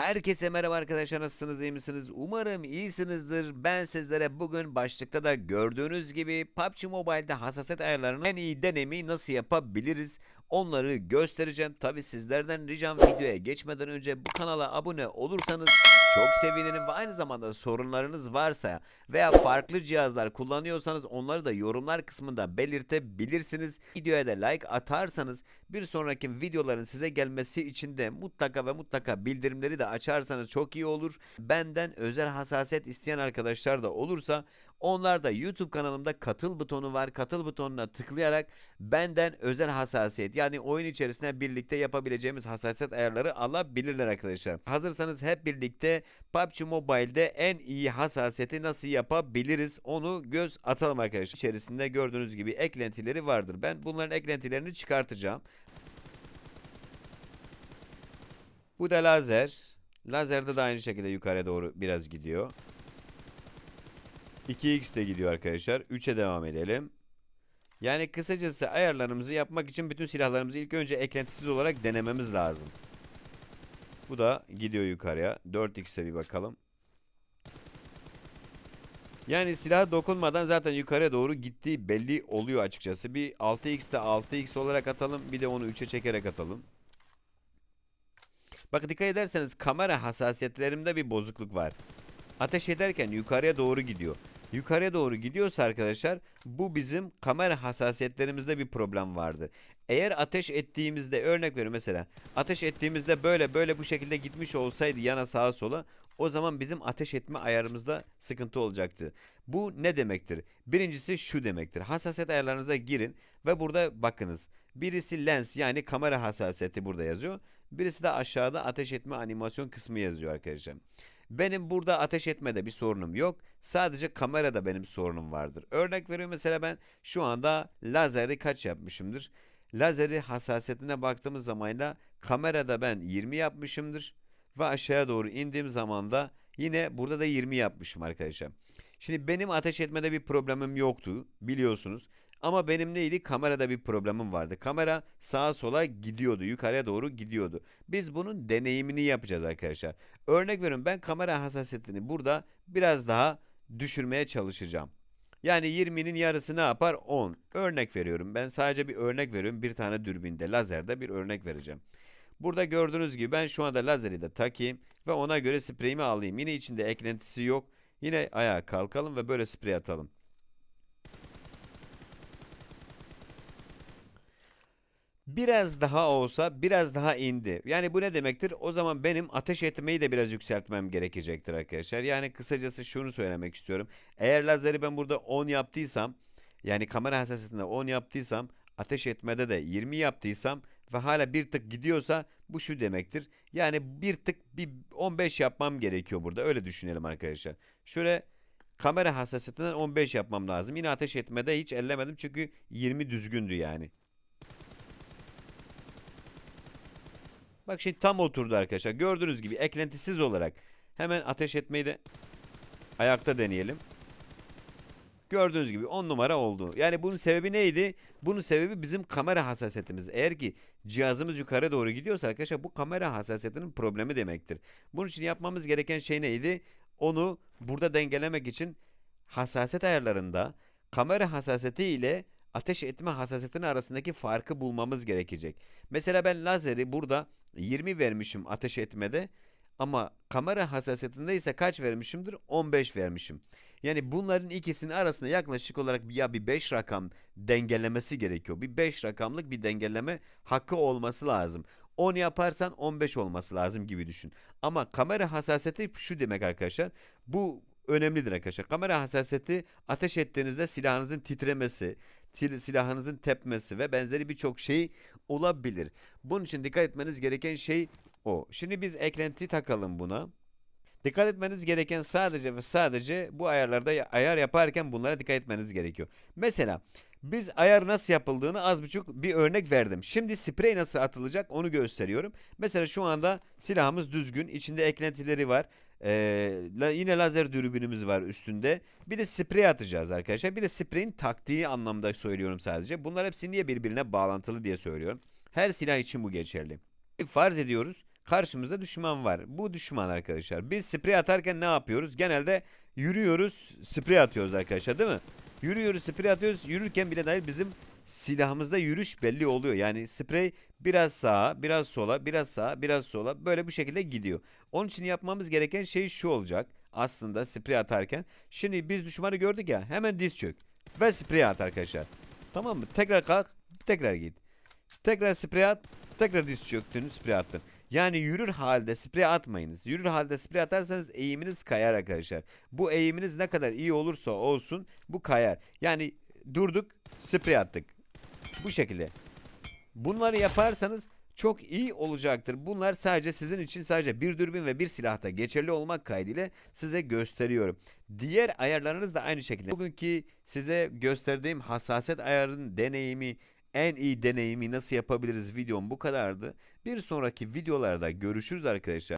Herkese merhaba arkadaşlar nasılsınız iyi misiniz? Umarım iyisinizdir. Ben sizlere bugün başlıkta da gördüğünüz gibi PUBG Mobile'de hassasiyet ayarlarının en iyi deneyimi nasıl yapabiliriz? Onları göstereceğim. Tabi sizlerden ricam videoya geçmeden önce bu kanala abone olursanız çok sevinirim ve aynı zamanda sorunlarınız varsa veya farklı cihazlar kullanıyorsanız onları da yorumlar kısmında belirtebilirsiniz. Videoya da like atarsanız bir sonraki videoların size gelmesi için de mutlaka ve mutlaka bildirimleri de açarsanız çok iyi olur. Benden özel hassasiyet isteyen arkadaşlar da olursa onlar da YouTube kanalımda katıl butonu var. Katıl butonuna tıklayarak benden özel hassasiyet yani oyun içerisinde birlikte yapabileceğimiz hassasiyet ayarları alabilirler arkadaşlar. Hazırsanız hep birlikte PUBG Mobile'de en iyi hassasiyeti nasıl yapabiliriz onu göz atalım arkadaşlar. İçerisinde gördüğünüz gibi eklentileri vardır. Ben bunların eklentilerini çıkartacağım. Bu da lazer. Lazerde de aynı şekilde yukarıya doğru biraz gidiyor. 2x de gidiyor arkadaşlar. 3'e devam edelim. Yani kısacası ayarlarımızı yapmak için bütün silahlarımızı ilk önce eklentisiz olarak denememiz lazım. Bu da gidiyor yukarıya. 4x'e bir bakalım. Yani silaha dokunmadan zaten yukarıya doğru gittiği belli oluyor açıkçası. Bir 6x'te 6x olarak atalım. Bir de onu 3'e çekerek atalım. Bak dikkat ederseniz kamera hassasiyetlerimde bir bozukluk var. Ateş ederken yukarıya doğru gidiyor. Yukarıya doğru gidiyorsa arkadaşlar bu bizim kamera hassasiyetlerimizde bir problem vardır. Eğer ateş ettiğimizde örnek veriyorum mesela ateş ettiğimizde böyle böyle bu şekilde gitmiş olsaydı yana sağa sola o zaman bizim ateş etme ayarımızda sıkıntı olacaktı. Bu ne demektir? Birincisi şu demektir. Hassasiyet ayarlarınıza girin ve burada bakınız. Birisi lens yani kamera hassasiyeti burada yazıyor. Birisi de aşağıda ateş etme animasyon kısmı yazıyor arkadaşlar. Benim burada ateş etmede bir sorunum yok. Sadece kamerada benim sorunum vardır. Örnek veriyorum mesela ben şu anda lazeri kaç yapmışımdır? Lazeri hassasiyetine baktığımız zaman da kamerada ben 20 yapmışımdır. Ve aşağıya doğru indiğim zaman da yine burada da 20 yapmışım arkadaşlar. Şimdi benim ateş etmede bir problemim yoktu biliyorsunuz. Ama benim neydi? Kamerada bir problemim vardı. Kamera sağa sola gidiyordu. Yukarıya doğru gidiyordu. Biz bunun deneyimini yapacağız arkadaşlar. Örnek veriyorum ben kamera hassasiyetini burada biraz daha düşürmeye çalışacağım. Yani 20'nin yarısı ne yapar? 10. Örnek veriyorum. Ben sadece bir örnek veriyorum. Bir tane dürbünde lazerde bir örnek vereceğim. Burada gördüğünüz gibi ben şu anda lazeri de takayım ve ona göre spreyimi alayım. Yine içinde eklentisi yok. Yine ayağa kalkalım ve böyle sprey atalım. Biraz daha olsa biraz daha indi. Yani bu ne demektir? O zaman benim ateş etmeyi de biraz yükseltmem gerekecektir arkadaşlar. Yani kısacası şunu söylemek istiyorum. Eğer lazeri ben burada 10 yaptıysam yani kamera hassasiyetinde 10 yaptıysam ateş etmede de 20 yaptıysam ve hala bir tık gidiyorsa bu şu demektir. Yani bir tık bir 15 yapmam gerekiyor burada. Öyle düşünelim arkadaşlar. Şöyle kamera hassasiyetinden 15 yapmam lazım. Yine ateş etmede hiç ellemedim çünkü 20 düzgündü yani. Bak şimdi tam oturdu arkadaşlar. Gördüğünüz gibi eklentisiz olarak hemen ateş etmeyi de ayakta deneyelim. Gördüğünüz gibi 10 numara oldu. Yani bunun sebebi neydi? Bunun sebebi bizim kamera hassasiyetimiz. Eğer ki cihazımız yukarı doğru gidiyorsa arkadaşlar bu kamera hassasiyetinin problemi demektir. Bunun için yapmamız gereken şey neydi? Onu burada dengelemek için hassasiyet ayarlarında kamera hassasiyeti ile ateş etme hassasiyetinin arasındaki farkı bulmamız gerekecek. Mesela ben lazeri burada 20 vermişim ateş etmede ama kamera hassasiyetinde ise kaç vermişimdir? 15 vermişim. Yani bunların ikisinin arasında yaklaşık olarak ya bir 5 rakam dengelemesi gerekiyor. Bir 5 rakamlık bir dengeleme hakkı olması lazım. 10 yaparsan 15 olması lazım gibi düşün. Ama kamera hassasiyeti şu demek arkadaşlar. Bu önemlidir arkadaşlar. Kamera hassasiyeti ateş ettiğinizde silahınızın titremesi, silahınızın tepmesi ve benzeri birçok şey olabilir. Bunun için dikkat etmeniz gereken şey o. Şimdi biz eklenti takalım buna. Dikkat etmeniz gereken sadece ve sadece bu ayarlarda ayar yaparken bunlara dikkat etmeniz gerekiyor. Mesela biz ayar nasıl yapıldığını az buçuk bir örnek verdim. Şimdi sprey nasıl atılacak onu gösteriyorum. Mesela şu anda silahımız düzgün. içinde eklentileri var. Ee, yine lazer dürbünümüz var üstünde. Bir de sprey atacağız arkadaşlar. Bir de spreyin taktiği anlamda söylüyorum sadece. Bunlar hepsi niye birbirine bağlantılı diye söylüyorum. Her silah için bu geçerli. Farz ediyoruz Karşımızda düşman var. Bu düşman arkadaşlar. Biz sprey atarken ne yapıyoruz? Genelde yürüyoruz, sprey atıyoruz arkadaşlar değil mi? Yürüyoruz, sprey atıyoruz. Yürürken bile dair bizim silahımızda yürüyüş belli oluyor. Yani sprey biraz sağa, biraz sola, biraz sağa, biraz sola böyle bu şekilde gidiyor. Onun için yapmamız gereken şey şu olacak. Aslında sprey atarken. Şimdi biz düşmanı gördük ya hemen diz çök. Ve sprey at arkadaşlar. Tamam mı? Tekrar kalk, tekrar git. Tekrar sprey at, tekrar diz çöktün, sprey attın. Yani yürür halde sprey atmayınız. Yürür halde sprey atarsanız eğiminiz kayar arkadaşlar. Bu eğiminiz ne kadar iyi olursa olsun bu kayar. Yani durduk, sprey attık. Bu şekilde. Bunları yaparsanız çok iyi olacaktır. Bunlar sadece sizin için sadece bir dürbün ve bir silahta geçerli olmak kaydıyla size gösteriyorum. Diğer ayarlarınız da aynı şekilde. Bugünkü size gösterdiğim hassasiyet ayarının deneyimi, en iyi deneyimi nasıl yapabiliriz videom bu kadardı. Bir sonraki videolarda görüşürüz arkadaşlar.